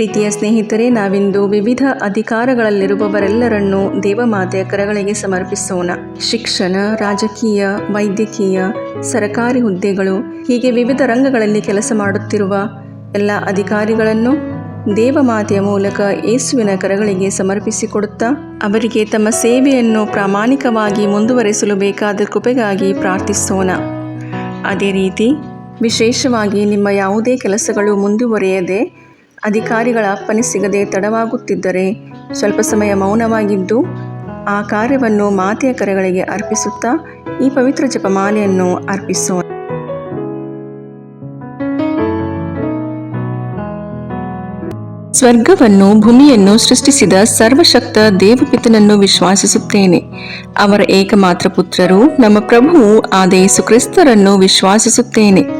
ಪ್ರೀತಿಯ ಸ್ನೇಹಿತರೆ, ನಾವಿಂದು ವಿವಿಧ ಅಧಿಕಾರಗಳಲ್ಲಿರುವವರೆಲ್ಲರನ್ನೂ ದೇವಮಾತೆಯ ಕರಗಳಿಗೆ ಸಮರ್ಪಿಸೋಣ. ಶಿಕ್ಷಣ, ರಾಜಕೀಯ, ವೈದ್ಯಕೀಯ, ಸರಕಾರಿ ಹುದ್ದೆಗಳು, ಹೀಗೆ ವಿವಿಧ ರಂಗಗಳಲ್ಲಿ ಕೆಲಸ ಮಾಡುತ್ತಿರುವ ಎಲ್ಲ ಅಧಿಕಾರಿಗಳನ್ನು ದೇವಮಾತೆಯ ಮೂಲಕ ಯೇಸುವಿನ ಕರಗಳಿಗೆ ಸಮರ್ಪಿಸಿಕೊಡುತ್ತಾ, ಅವರಿಗೆ ತಮ್ಮ ಸೇವೆಯನ್ನು ಪ್ರಾಮಾಣಿಕವಾಗಿ ಮುಂದುವರೆಸಲು ಬೇಕಾದ ಕೃಪೆಗಾಗಿ ಪ್ರಾರ್ಥಿಸೋಣ. ಅದೇ ರೀತಿ, ವಿಶೇಷವಾಗಿ ನಿಮ್ಮ ಯಾವುದೇ ಕೆಲಸಗಳು ಮುಂದುವರಿಯದೆ ಅಧಿಕಾರಿಗಳ ಅಪ್ಪಣೆ ಸಿಗದೆ ತಡವಾಗುತ್ತಿದ್ದರೆ ಸ್ವಲ್ಪ ಸಮಯ ಮೌನವಾಗಿದ್ದು, ಆ ಕಾರ್ಯವನ್ನು ಮಾತೆಯ ಕರೆಗಳಿಗೆ ಅರ್ಪಿಸುತ್ತಾ ಈ ಪವಿತ್ರ ಜಪಮಾಲೆಯನ್ನು ಅರ್ಪಿಸೋಣ. ಸ್ವರ್ಗವನ್ನು, ಭೂಮಿಯನ್ನು ಸೃಷ್ಟಿಸಿದ ಸರ್ವಶಕ್ತ ದೇವಪಿತನನ್ನು ವಿಶ್ವಾಸಿಸುತ್ತೇನೆ. ಅವರ ಏಕಮಾತ್ರ ಪುತ್ರರು ನಮ್ಮ ಪ್ರಭುವು, ಆದ ಯೇಸು ಕ್ರಿಸ್ತರನ್ನು ವಿಶ್ವಾಸಿಸುತ್ತೇನೆ.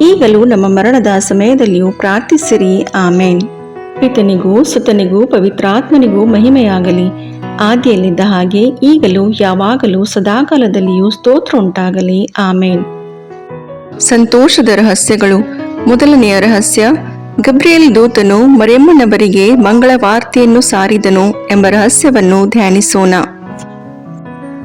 ಈಗಲೂ ನಮ್ಮ ಮರಣದ ಸಮಯದಲ್ಲಿಯೂ ಪ್ರಾರ್ಥಿಸಿರಿ, ಆಮೇನ್. ಪಿತನಿಗೂ ಸುತನಿಗೂ ಪವಿತ್ರಾತ್ಮನಿಗೂ ಮಹಿಮೆಯಾಗಲಿ. ಆದಿಯಲ್ಲಿದ್ದ ಹಾಗೆ ಈಗಲೂ ಯಾವಾಗಲೂ ಸದಾಕಾಲದಲ್ಲಿಯೂ ಸ್ತೋತ್ರ ಉಂಟಾಗಲಿ ಆಮೇನ್. ಸಂತೋಷದ ರಹಸ್ಯಗಳು. ಮೊದಲನೆಯ ರಹಸ್ಯ, ಗಬ್ರಿಯಲ್ ದೂತನು ಮರೆಮ್ಮನವರಿಗೆ ಮಂಗಳ ವಾರ್ತೆಯನ್ನು ಸಾರಿದನು ಎಂಬ ರಹಸ್ಯವನ್ನು ಧ್ಯಾನಿಸೋಣ.